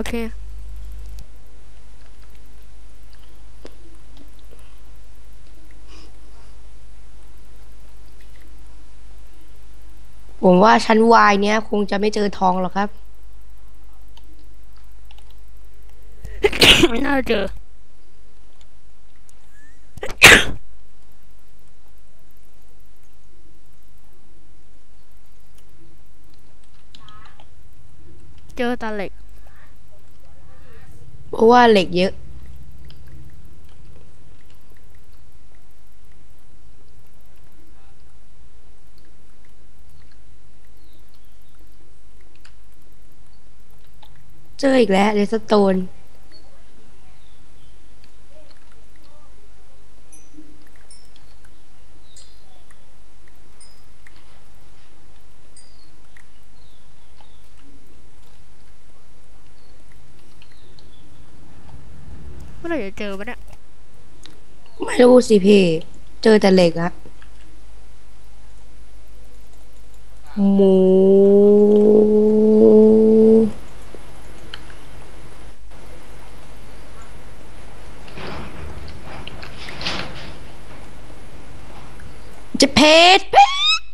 โอเคผมว่าชั้นวายเนี้ยคงจะไม่เจอทองหรอกครับ ไม่น่าเจอ เจอตาเหล็ก ราะว่าเหล็กเยอะ เจออีกแล้วเลสโตน ไหร่จะเจอปะเนี่ยไม่รู้สิพี่เจอแต่เหล็กอะหมูจะเพชรเพชร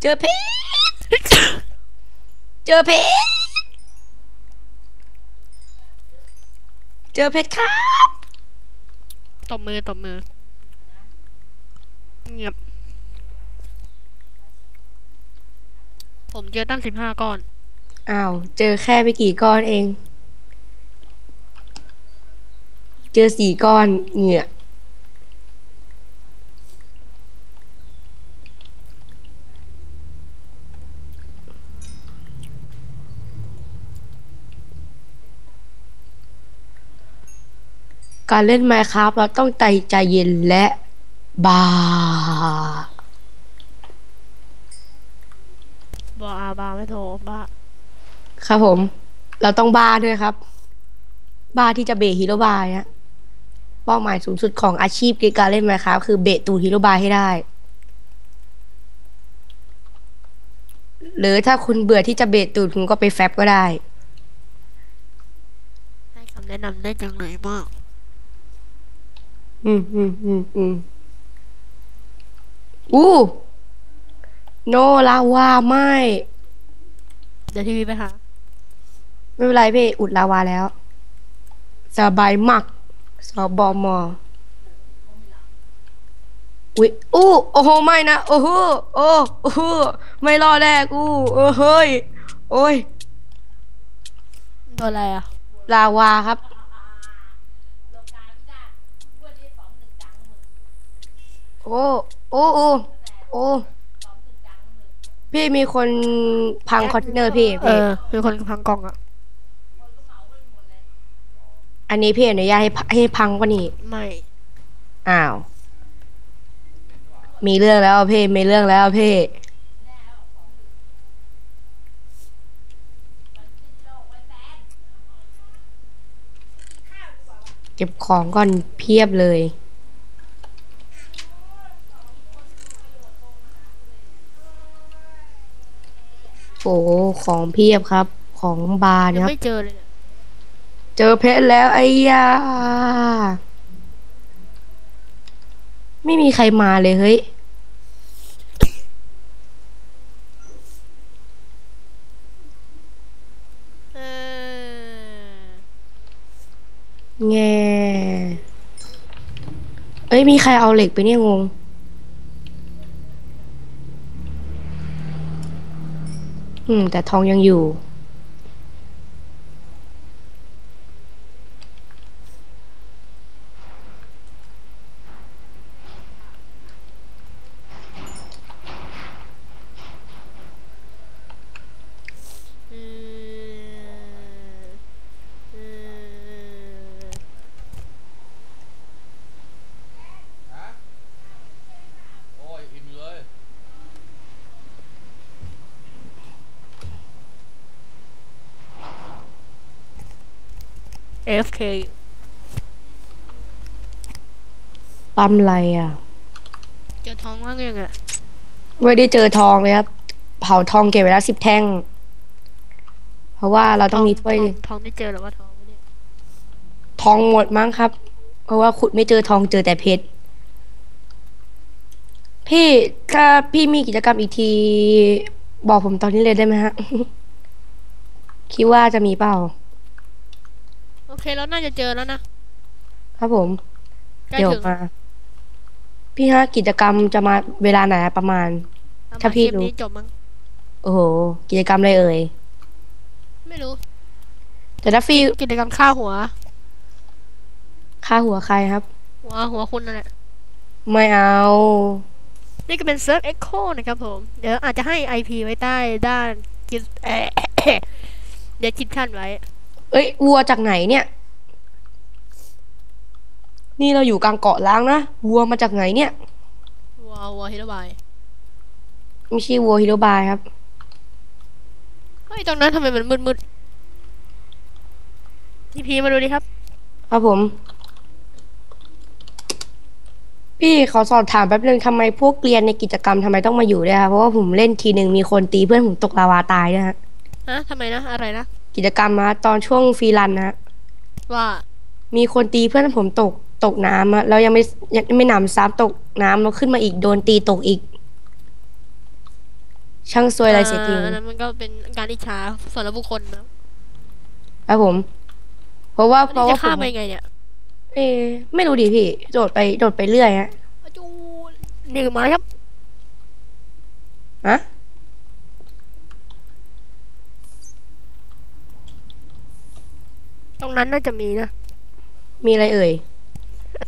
เจอเพชรเจอเพชร เจอเพชรครับ ตบมือตบมือ เงียบ ผมเจอตั้งสิบห้าก้อน อ้าว เจอแค่ไม่กี่ก้อนเอง เจอสี่ก้อนเหงื่อ การเล่น Minecraft เราต้องใจใจเย็นและบาบาบาไม่โทรบ้าครับผม เราต้องบ้าด้วยครับ บ้าที่จะเบะฮีโร่บายฮะเป้าหมายสูงสุดของอาชีพในการเล่น Minecraft คือเบะตูฮีโร่บายให้ได้ หรือถ้าคุณเบื่อที่จะเบะตูดคุณก็ไปแฟบก็ได้ ให้คำแนะนำได้จังเลยมาก อืมอืมอืมอืมอู้โนลาวาไม่เดี๋ยวทีวีไปหาไม่เป็นไรพี่อุดลาวาแล้ว สบายมากสบอมออุ๊ยอู้โอ้โหไม่นะโอ้โหโอ้โอ้โหไม่รอดแน่กูเออเฮ้ยโอ้ยตัวอะไรอะ ลาวาครับ โอ้โอ้โอ้โอ้พี่มีคนพังคอนเทนเนอร์พี่เอพี่อมีคนพังกล่องอะ อันนี้พี่อนุญาตให้พัให้พังกว่านี้ไม่ อ้าว มีเรื่องแล้วอะพี่มีเรื่องแล้วอะพี่เก็บของก่อนเพียบเลย ของเพียบครับ ของบาร์ยังนะครับ ไม่เจอเลยเนี่ยเจอเพชรแล้วไอ้ยาไม่มีใครมาเลยเฮ้ย เออแงเอ้ยมีใครเอาเหล็กไปเนี่ยงง อืม แต่ทองยังอยู่ อืมอืม โอ้ยอิ่มเลย เอฟเคปั๊มอะไรอะ เจอทองว่างยังอะไม่ได้เจอทองเลยครับ เผาทองเก็บไว้แล้วสิบแท่งเผเพราะว่าเราต้องมีถ้วย ทองทองไม่เจอหรอว่าทองไม่เนี่ยทองหมดมั้งครับ เพราะว่าขุดไม่เจอทองเจอแต่เพชร พี่ถ้าพี่มีกิจกรรมอีกที บอกผมตอนนี้เลยได้ไหมฮะ คิดว่าจะมีเปล่าโอ เคแล้วน่าจะเจอแล้วนะ ครับผม ใกล้เดี๋ยวถึงมา พี่ฮะกิจกรรมจะมาเวลาไหนอะประมาณ ประมณถ้าพี่คลิปรู้ นี้จบมั้ง โอ้โห กิจกรรมอะไรเอ่ย ไม่รู้ แต่ถ้าพี่กิจกรรมฆ่าหัว ค่าหัวใครครับ หัวหัวคุณนั่นแหละ ไม่เอา นี่ก็เป็นเซิร์ฟเอ็กโคนะครับผม เดี๋ยวอาจจะให้ IP ไว้ใต้ด้านกิสเอ่อ เดี๋ยวคิดขั้นไว้ เอ้ยวัวจากไหนเนี่ย นี่เราอยู่กลางเกาะล้างนะวัวมาจากไหนเนี่ยวัววัวฮิโรบายไม่ใช่วัวฮิโรบายครับเฮ้ยตรงนั้นทำไมมันมืดมืดๆพี่พีมาดูดิครับ ครับผม พี่ขอสอบถามแป๊บนึงทำไมพวกเกรียนในกิจกรรมทำไมต้องมาอยู่ด้วยครับเพราะว่าผมเล่นทีหนึ่งมีคนตีเพื่อนผมตกลาวาตายนะฮะฮะทำไมนะอะไรนะ กิจกรรมมาตอนช่วงฟรีรันนะฮะว่ามีคนตีเพื่อนผมตกตกน้ำอะแล้วยังไม่ยังไม่หนำซ้ำตกน้ำแล้วขึ้นมาอีกโดนตีตกอีก ช่างซวยอะไรเสียจริงอ่าอันนั้นมันก็เป็นการอิจฉาส่วนละบุคคลนะครับผม เพราะว่าอันเพนี้ราะจะว่าผข้ามมไปไงเนี่ยเอ๊ะไม่รู้ดิพี่ โดดไปโดดไปเรื่อยฮะอาจูหนึ่งมาแล้วครับฮะ ตรงนั้นน่าจะมีนะ มีอะไรเอ่ย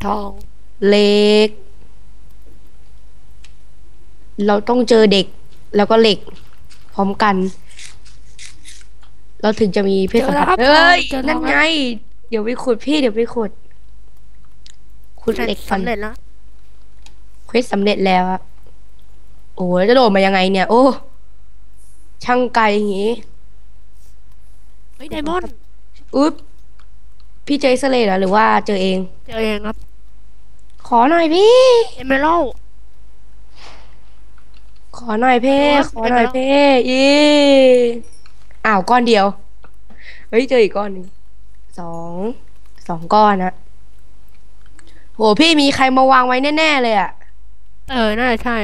ทอง เล็ก เราต้องเจอเด็กแล้วก็เหล็ก พร้อมกัน เราถึงจะมีเพศสัมพันธ์เจอแล้วครับเฮ้ยเจอแล้วนั่นไง เดี๋ยวไปขุดพี่เดี๋ยวไปขุดขุดเหล็กกันสำเร็จแล้วเควสสำเร็จแล้วอะโอ้ยจะโดดมายังไงเนี่ย โอ้ ช่างไกลอย่างงี้ เฮ้ยไดมอนด์ อุ๊บ พี่เจอเอ็กซเรย์เหรอหรือว่าเจอเอง เจอเองครับ ขอหน่อยพี่ เอเมอรัลขอหน่อยเพ่ครับขอหน่อยเป็นเพ่ยีอ้าวก้อนเดียว เฮ้ยเจออีกก้อนหนึ่งสองสองก้อนนะโหพี่มีใครมาวางไว้แน่ๆเลยอะเออ น่าจะใช่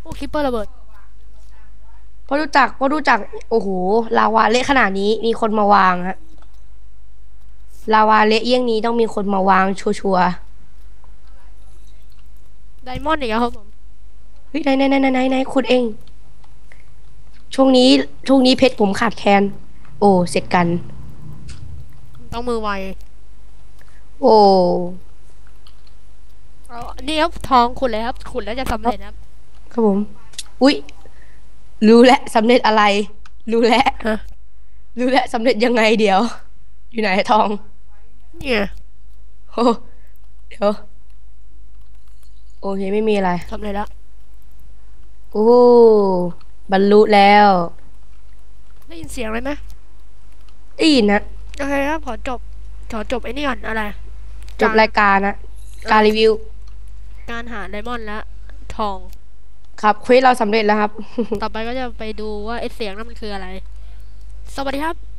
โอ้คิปเปอร์ระเบิดเพราะรู้จักเพราะรู้จัก โอ้โหลาวาเละขนาดนี้มีคนมาวางฮะ ลาวาเละเยี่ยงนี้ต้องมีคนมาวางชัวร์ไดมอนด์อีกแล้วครับผมๆเฮ้ยไหนไหนไหนไหนไหนขุดเอง ช่วงนี้ช่วงนี้เพชรผมขาดแคลนโอ้เสร็จกัน ต้องมือไว โอ้เอานี่ครับทองขุดเลยครับขุดแล้วจะสำเร็จครับ ครับผม อุ๊ย รู้แล้วสำเร็จอะไร รู้แล้วฮะรู้แล้วสำเร็จยังไงเดี๋ยว อยู่ไหนทอง เนี่ยโอ้เดี๋ยวโอเคไม่มีอะไรสำเร็จแล้วโอ้บรรลุแล้ว ได้ยินเสียงอะไรไหมได้ยินนะโอเคครับขอจบขอจบไอ้นี่ก่อนอะไร จบรายการนะการรีวิว การหาไดมอนด์และทอง ครับเควสเราสำเร็จแล้วครับ ต่อไปก็จะไปดูว่าไอ้เสียงนั้นมันคืออะไร สวัสดีครับ